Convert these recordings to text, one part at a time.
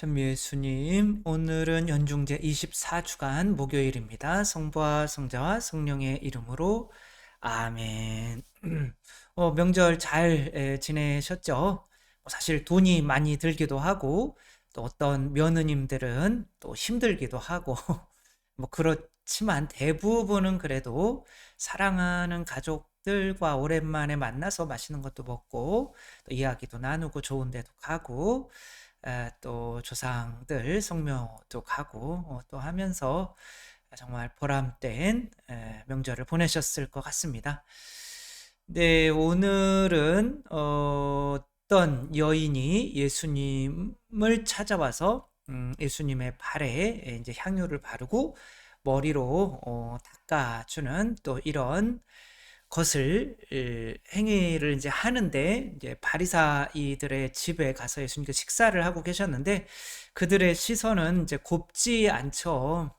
전미예수님, 오늘은 연중제 24주간 목요일입니다. 성부와 성자와 성령의 이름으로 아멘. 어, 명절 잘 에, 지내셨죠? 뭐 사실 돈이 많이 들기도 하고 또 어떤 며느님들은 또 힘들기도 하고 뭐 그렇지만 대부분은 그래도 사랑하는 가족들과 오랜만에 만나서 맛있는 것도 먹고 또 이야기도 나누고 좋은 데도 가고 에, 또 조상들 성묘도 가고 어, 또 하면서 정말 보람된 에, 명절을 보내셨을 것 같습니다. 네, 오늘은 어, 어떤 여인이 예수님을 찾아와서 음, 예수님의 발에 이제 향유를 바르고 머리로 어, 닦아주는 또 이런 것을 행위를 이제 하는데 이제 바리사이들의 집에 가서 예수님께 식사를 하고 계셨는데 그들의 시선은 이제 곱지 않죠.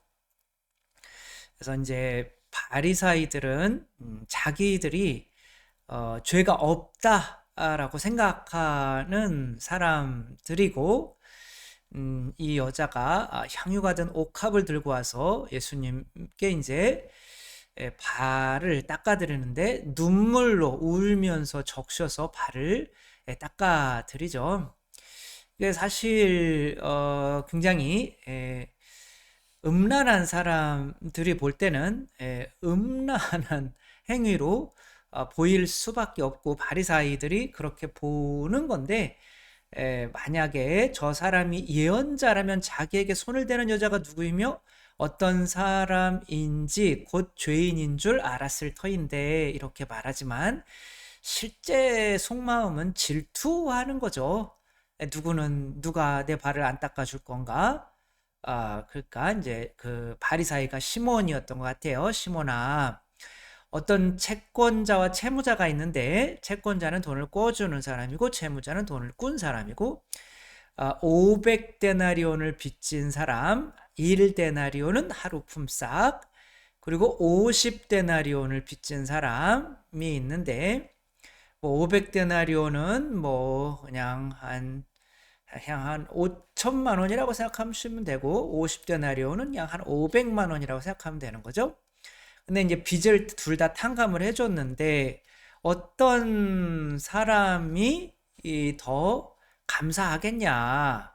그래서 이제 바리사이들은 음, 자기들이 어, 죄가 없다라고 생각하는 사람들이고 음, 이 여자가 아, 향유가 든 옥합을 들고 와서 예수님께 이제 발을 닦아드리는데 눈물로 울면서 적셔서 발을 닦아드리죠. 이게 사실 어, 굉장히 에, 음란한 사람들이 볼 때는 에, 음란한 행위로 어, 보일 수밖에 없고 바리사이들이 그렇게 보는 건데 에, 만약에 저 사람이 예언자라면 자기에게 손을 대는 여자가 누구이며 어떤 사람인지 곧 죄인인 줄 알았을 터인데 이렇게 말하지만 실제 속마음은 질투하는 거죠. 누구는 누가 내 발을 안 닦아줄 건가? 아, 그러니까 이제 그 바리사이가 시몬이었던 것 같아요. 시몬아. 어떤 채권자와 채무자가 있는데 채권자는 돈을 꿔주는 사람이고 채무자는 돈을 꾼 사람이고 500데나리온을 아, 빚진 사람 1데나리온은 하루 품삯 그리고 50데나리온을 빚진 사람이 있는데 뭐 500데나리온은 뭐 그냥 한 그냥 한 5천만 원이라고 생각하시면 되고 50데나리온은 그냥 한 500만 원이라고 생각하면 되는 거죠. 근데 이제 빚을 둘 다 탕감을 해줬는데 어떤 사람이 더 감사하겠냐?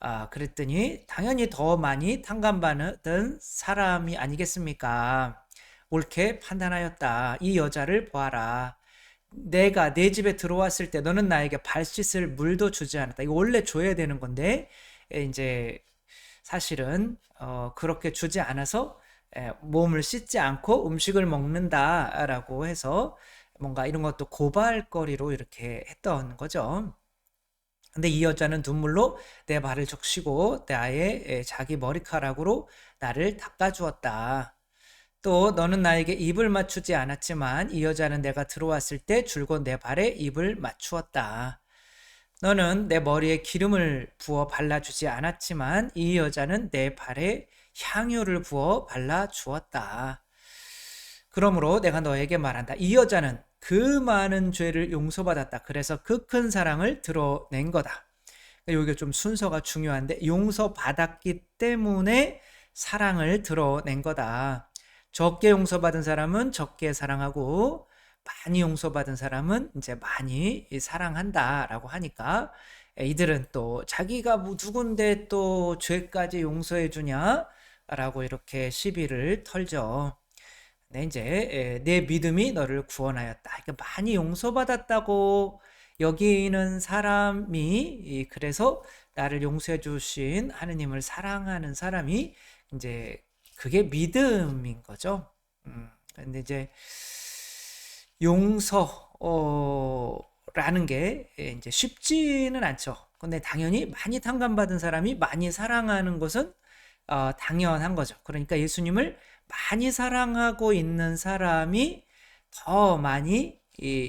아, 그랬더니 당연히 더 많이 탕감받은 사람이 아니겠습니까? 옳게 판단하였다. 이 여자를 보아라. 내가 내 집에 들어왔을 때 너는 나에게 발 씻을 물도 주지 않았다. 이거 원래 줘야 되는 건데 이제 사실은 어, 그렇게 주지 않아서 몸을 씻지 않고 음식을 먹는다라고 해서 뭔가 이런 것도 고발거리로 이렇게 했던 거죠. 근데 이 여자는 눈물로 내 발을 적시고 나의 자기 머리카락으로 나를 닦아주었다. 또 너는 나에게 입을 맞추지 않았지만 이 여자는 내가 들어왔을 때 줄곧 내 발에 입을 맞추었다. 너는 내 머리에 기름을 부어 발라주지 않았지만 이 여자는 내 발에 향유를 부어 발라주었다. 그러므로 내가 너에게 말한다. 이 여자는 그 많은 죄를 용서받았다. 그래서 그 큰 사랑을 드러낸 거다. 여기가 좀 순서가 중요한데 용서받았기 때문에 사랑을 드러낸 거다. 적게 용서받은 사람은 적게 사랑하고 많이 용서받은 사람은 이제 많이 사랑한다라고 하니까 이들은 또 자기가 뭐 누군데 또 죄까지 용서해 주냐라고 이렇게 시비를 털죠. 네, 이제 내 믿음이 너를 구원하였다. 그러니까 많이 용서받았다고 여기는 사람이 그래서 나를 용서해 주신 하느님을 사랑하는 사람이 이제 그게 믿음인 거죠. 음, 근데 이제 용서라는 게 이제 쉽지는 않죠. 근데 당연히 많이 탕감받은 사람이 많이 사랑하는 것은 어, 당연한 거죠. 그러니까 예수님을 많이 사랑하고 있는 사람이 더 많이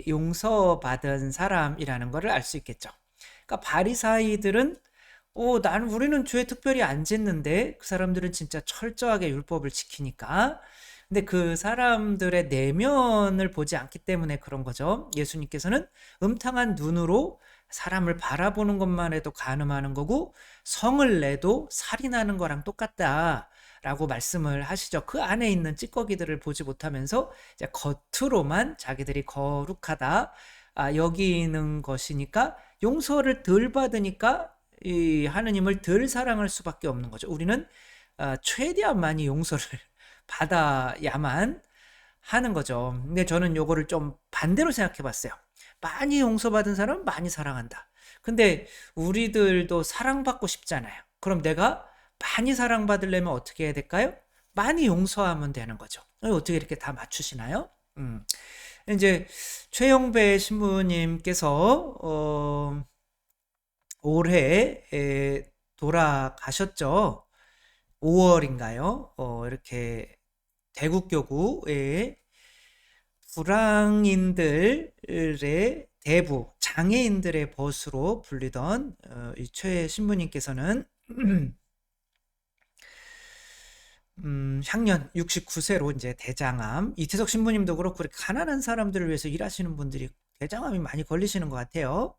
용서받은 사람이라는 것을 알 수 있겠죠. 그러니까 바리사이들은 오, 나는 우리는 죄 특별히 안 짓는데 그 사람들은 진짜 철저하게 율법을 지키니까. 근데 그 사람들의 내면을 보지 않기 때문에 그런 거죠. 예수님께서는 음탕한 눈으로 사람을 바라보는 것만 해도 간음하는 거고 성을 내도 살인하는 거랑 똑같다 라고 말씀을 하시죠. 그 안에 있는 찌꺼기들을 보지 못하면서 이제 겉으로만 자기들이 거룩하다 아, 여기는 것이니까 용서를 덜 받으니까 이 하느님을 덜 사랑할 수밖에 없는 거죠. 우리는 아, 최대한 많이 용서를 받아야만 하는 거죠. 근데 저는 요거를 좀 반대로 생각해 봤어요. 많이 용서받은 사람은 많이 사랑한다. 근데 우리들도 사랑받고 싶잖아요. 그럼 내가 많이 사랑받으려면 어떻게 해야 될까요? 많이 용서하면 되는 거죠. 어떻게 이렇게 다 맞추시나요? 음. 이제 최영배 신부님께서 어, 올해 에, 돌아가셨죠. 5월인가요? 어, 이렇게 대국교구의 불황인들의 대부, 장애인들의 벗으로 불리던 어, 이 최 신부님께서는 음, 향년 69세로 이제 대장암, 이태석 신부님도 그렇고 그렇게 가난한 사람들을 위해서 일하시는 분들이 대장암이 많이 걸리시는 것 같아요.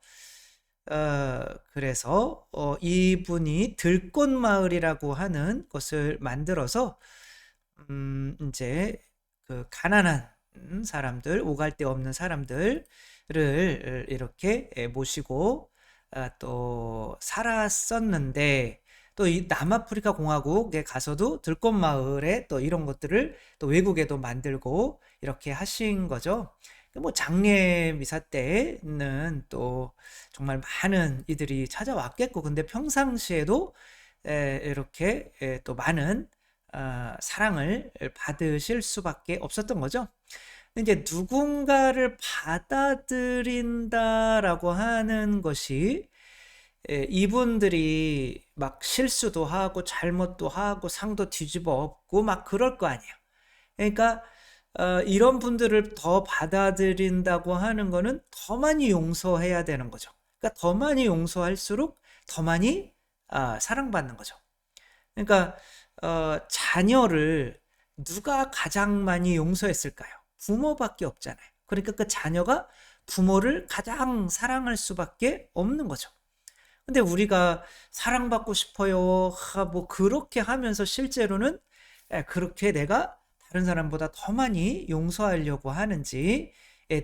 어, 그래서 어, 이분이 들꽃마을이라고 하는 것을 만들어서 음, 이제 그 가난한 사람들, 오갈 데 없는 사람들을 이렇게 모시고 아, 또 살았었는데 또 이 남아프리카 공화국에 가서도 들꽃 마을에 또 이런 것들을 또 외국에도 만들고 이렇게 하신 거죠. 뭐 장례 미사 때는 또 정말 많은 이들이 찾아왔겠고 근데 평상시에도 이렇게 또 많은 어, 사랑을 받으실 수밖에 없었던 거죠. 이제 누군가를 받아들인다라고 하는 것이 이분들이 막 실수도 하고 잘못도 하고 상도 뒤집어 엎고 막 그럴 거 아니에요. 그러니까 어, 이런 분들을 더 받아들인다고 하는 거는 더 많이 용서해야 되는 거죠. 그러니까 더 많이 용서할수록 더 많이 아, 사랑받는 거죠. 그러니까 어, 자녀를 누가 가장 많이 용서했을까요? 부모밖에 없잖아요. 그러니까 그 자녀가 부모를 가장 사랑할 수밖에 없는 거죠. 근데 우리가 사랑받고 싶어요. 뭐 그렇게 하면서 실제로는 그렇게 내가 다른 사람보다 더 많이 용서하려고 하는지에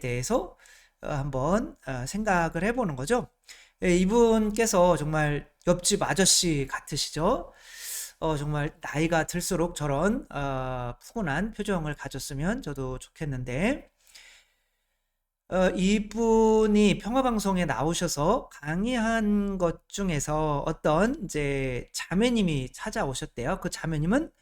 대해서 어, 한번 어, 생각을 해보는 거죠. 예, 이분께서 정말 옆집 아저씨 같으시죠? 어, 정말 나이가 들수록 저런 어, 푸근한 표정을 가졌으면 저도 좋겠는데 어, 이분이 평화방송에 나오셔서 강의한 것 중에서 어떤 이제 자매님이 찾아오셨대요. 그 자매님은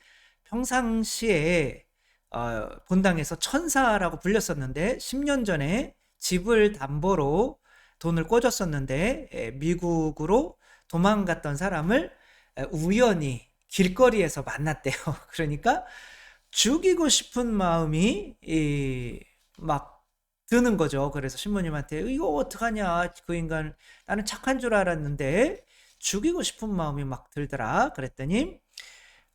평상시에 어, 본당에서 천사라고 불렸었는데 10년 전에 집을 담보로 돈을 꿔줬었는데 미국으로 도망갔던 사람을 우연히 길거리에서 만났대요. 그러니까 죽이고 싶은 마음이 막 드는 거죠. 그래서 신부님한테 이거 어떡하냐. 그 인간 나는 착한 줄 알았는데 죽이고 싶은 마음이 막 들더라. 그랬더니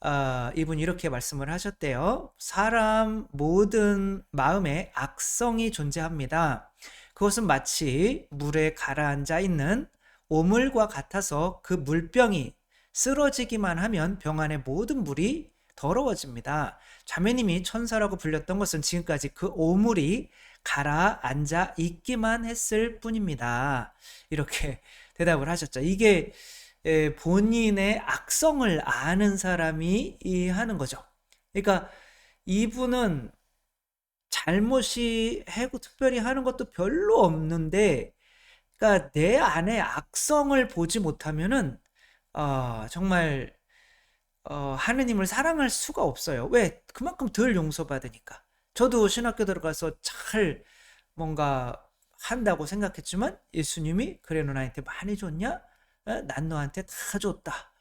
어, 이분이 이렇게 말씀을 하셨대요. 사람 모든 마음에 악성이 존재합니다. 그것은 마치 물에 가라앉아 있는 오물과 같아서 그 물병이 쓰러지기만 하면 병 안의 모든 물이 더러워집니다. 자매님이 천사라고 불렸던 것은 지금까지 그 오물이 가라앉아 있기만 했을 뿐입니다. 이렇게 대답을 하셨죠. 이게 본인의 악성을 아는 사람이 하는 거죠. 그러니까 이분은 잘못이 해고 특별히 하는 것도 별로 없는데, 그러니까 내 안에 악성을 보지 못하면은 어, 정말 어, 하느님을 사랑할 수가 없어요. 왜? 그만큼 덜 용서받으니까. 저도 신학교 들어가서 잘 뭔가 한다고 생각했지만 예수님이 그래 누나한테 많이 줬냐? 어? 난 너한테 다 줬다.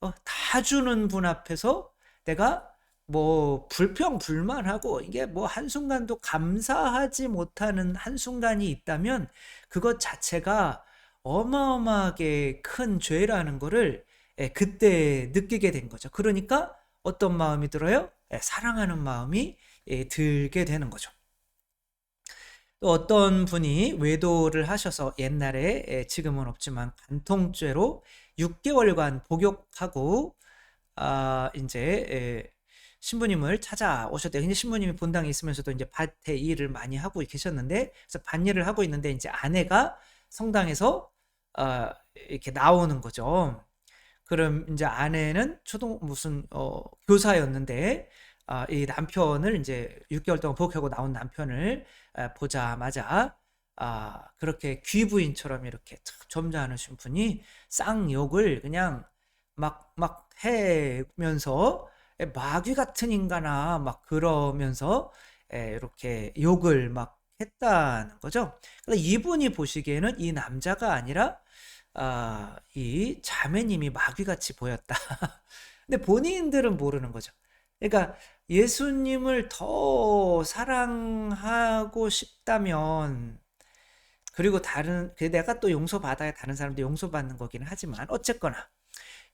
어, 다 주는 분 앞에서 내가 뭐 불평 불만하고 이게 뭐 한순간도 감사하지 못하는 한순간이 있다면 그것 자체가 어마어마하게 큰 죄라는 거를 예, 그때 느끼게 된 거죠. 그러니까 어떤 마음이 들어요? 예, 사랑하는 마음이 예, 들게 되는 거죠. 또 어떤 분이 외도를 하셔서 옛날에 에, 지금은 없지만 간통죄로 6개월간 복역하고 아 이제 에, 신부님을 찾아오셨대요. 근데 신부님이 본당에 있으면서도 이제 밭에 일을 많이 하고 계셨는데 그래서 밭일을 하고 있는데 이제 아내가 성당에서 어, 이렇게 나오는 거죠. 그럼 이제 아내는 초등 무슨 어, 교사였는데 아, 이 남편을 이제 6개월 동안 복역하고 나온 남편을 아, 보자마자 아, 그렇게 귀부인처럼 이렇게 참 점잖으신 분이 쌍욕을 그냥 막, 막 해면서 에, 마귀 같은 인간아 막 그러면서 에, 이렇게 욕을 막 했다는 거죠. 그래서 이분이 보시기에는 이 남자가 아니라 아, 이 자매님이 마귀같이 보였다. 근데 본인들은 모르는 거죠. 그러니까 예수님을 더 사랑하고 싶다면 그리고 다른 그 내가 또 용서받아야 다른 사람도 용서받는 거기는 하지만 어쨌거나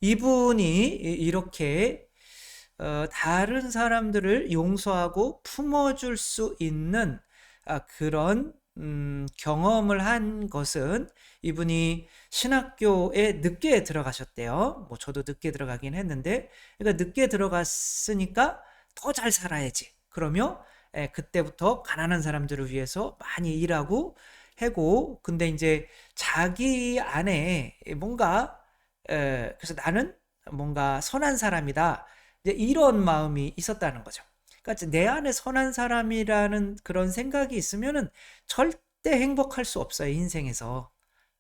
이분이 이렇게 어, 다른 사람들을 용서하고 품어줄 수 있는 아, 그런 음, 경험을 한 것은 이분이 신학교에 늦게 들어가셨대요. 뭐 저도 늦게 들어가긴 했는데, 그러니까 늦게 들어갔으니까 더 잘 살아야지. 그러며 에, 그때부터 가난한 사람들을 위해서 많이 일하고 해고, 근데 이제 자기 안에 뭔가 에, 그래서 나는 뭔가 선한 사람이다. 이런 마음이 있었다는 거죠. 그러니까 내 안에 선한 사람이라는 그런 생각이 있으면은 절대 행복할 수 없어요, 인생에서.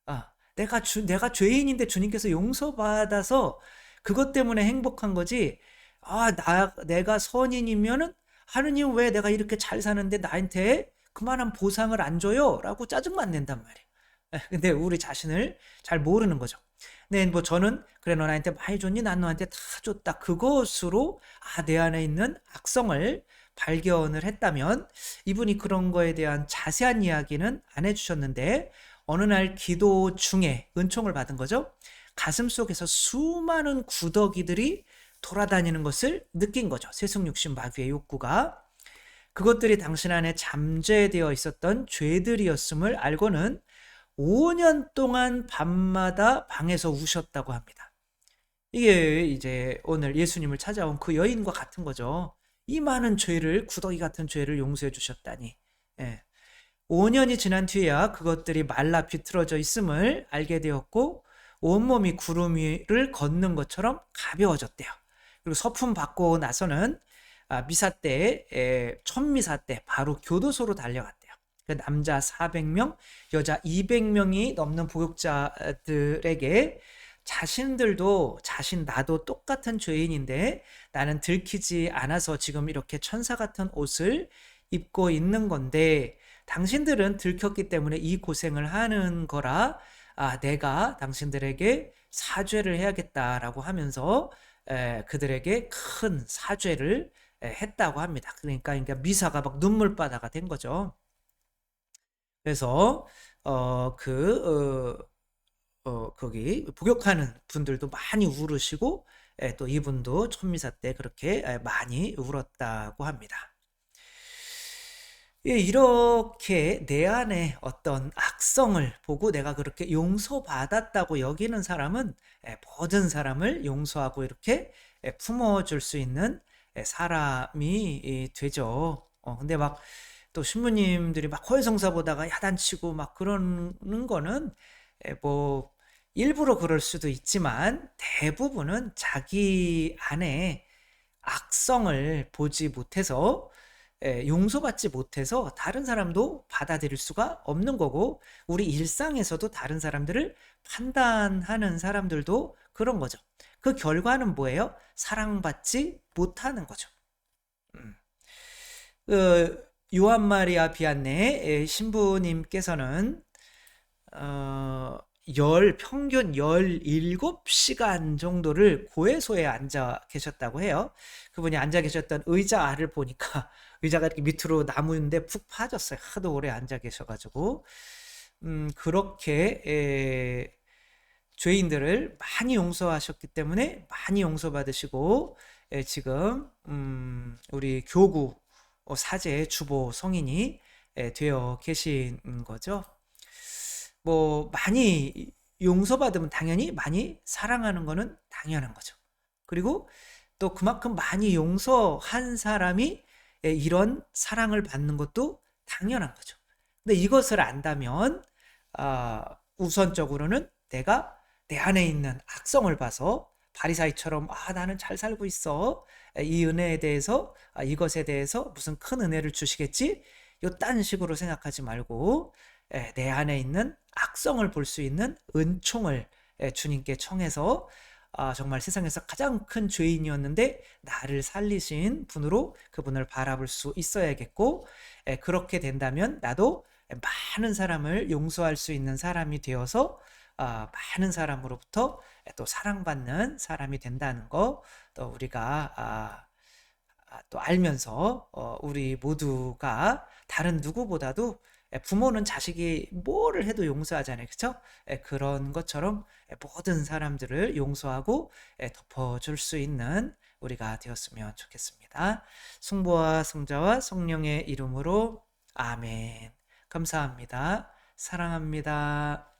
아, 내가 주, 내가 죄인인데 주님께서 용서받아서 그것 때문에 행복한 거지. 아, 나, 내가 선인이면은 하느님 왜 내가 이렇게 잘 사는데 나한테 그만한 보상을 안 줘요? 라고 짜증만 낸단 말이에요. 근데 우리 자신을 잘 모르는 거죠. 네, 뭐 저는 그래 너 나한테 많이 줬니? 난 너한테 다 줬다. 그것으로 아, 내 안에 있는 악성을 발견을 했다면 이분이 그런 거에 대한 자세한 이야기는 안 해주셨는데 어느 날 기도 중에 은총을 받은 거죠. 가슴 속에서 수많은 구더기들이 돌아다니는 것을 느낀 거죠. 세속육신 마귀의 욕구가. 그것들이 당신 안에 잠재되어 있었던 죄들이었음을 알고는 5년 동안 밤마다 방에서 우셨다고 합니다. 이게 이제 오늘 예수님을 찾아온 그 여인과 같은 거죠. 이 많은 죄를, 구더기 같은 죄를 용서해 주셨다니. 예. 5년이 지난 뒤에야 그것들이 말라 비틀어져 있음을 알게 되었고, 온몸이 구름 위를 걷는 것처럼 가벼워졌대요. 그리고 서품 받고 나서는 아, 미사 때, 천미사 때 바로 교도소로 달려갔대요. 그 남자 400명, 여자 200명이 넘는 보육자들에게 자신들도 자신 나도 똑같은 죄인인데 나는 들키지 않아서 지금 이렇게 천사 같은 옷을 입고 있는 건데 당신들은 들켰기 때문에 이 고생을 하는 거라 아, 내가 당신들에게 사죄를 해야겠다라고 하면서 에, 그들에게 큰 사죄를 에, 했다고 합니다. 그러니까, 그러니까 미사가 막 눈물바다가 된 거죠. 그래서 어, 그 어, 어, 거기 복역하는 분들도 많이 울으시고 예, 또 이분도 천미사 때 그렇게 예, 많이 울었다고 합니다. 예, 이렇게 내 안에 어떤 악성을 보고 내가 그렇게 용서받았다고 여기는 사람은 예, 모든 사람을 용서하고 이렇게 예, 품어줄 수 있는 예, 사람이 되죠. 어, 근데 막 또 신부님들이 막 허위성사 보다가 야단치고 막 그러는 거는 뭐 일부러 그럴 수도 있지만 대부분은 자기 안에 악성을 보지 못해서 용서받지 못해서 다른 사람도 받아들일 수가 없는 거고 우리 일상에서도 다른 사람들을 판단하는 사람들도 그런 거죠. 그 결과는 뭐예요? 사랑받지 못하는 거죠. 음. 그 요한 마리아 비안네 신부님께서는 어, 열 평균 17시간 정도를 고해소에 앉아 계셨다고 해요. 그분이 앉아 계셨던 의자를 보니까 의자가 이렇게 밑으로 나무인데 푹 파졌어요. 하도 오래 앉아 계셔가지고 음, 그렇게 에, 죄인들을 많이 용서하셨기 때문에 많이 용서받으시고 에, 지금 음, 우리 교구 어, 사제 주보 성인이 예, 되어 계신 거죠. 뭐 많이 용서받으면 당연히 많이 사랑하는 거는 당연한 거죠. 그리고 또 그만큼 많이 용서한 사람이 예, 이런 사랑을 받는 것도 당연한 거죠. 근데 이것을 안다면 아, 우선적으로는 내가 내 안에 있는 악성을 봐서 바리사이처럼 아 나는 잘 살고 있어. 예, 이 은혜에 대해서 아, 이것에 대해서 무슨 큰 은혜를 주시겠지? 요딴 식으로 생각하지 말고 예, 내 안에 있는 악성을 볼 수 있는 은총을 예, 주님께 청해서 아, 정말 세상에서 가장 큰 죄인이었는데 나를 살리신 분으로 그분을 바라볼 수 있어야겠고 예, 그렇게 된다면 나도 많은 사람을 용서할 수 있는 사람이 되어서 아, 많은 사람으로부터 또 사랑받는 사람이 된다는 거 또 우리가 아, 아, 또 알면서 어, 우리 모두가 다른 누구보다도 예, 부모는 자식이 뭐를 해도 용서하잖아요. 그렇죠? 그런 것처럼 예, 모든 사람들을 용서하고 예, 덮어줄 수 있는 우리가 되었으면 좋겠습니다. 승부와 성자와 성령의 이름으로 아멘. 감사합니다. 사랑합니다.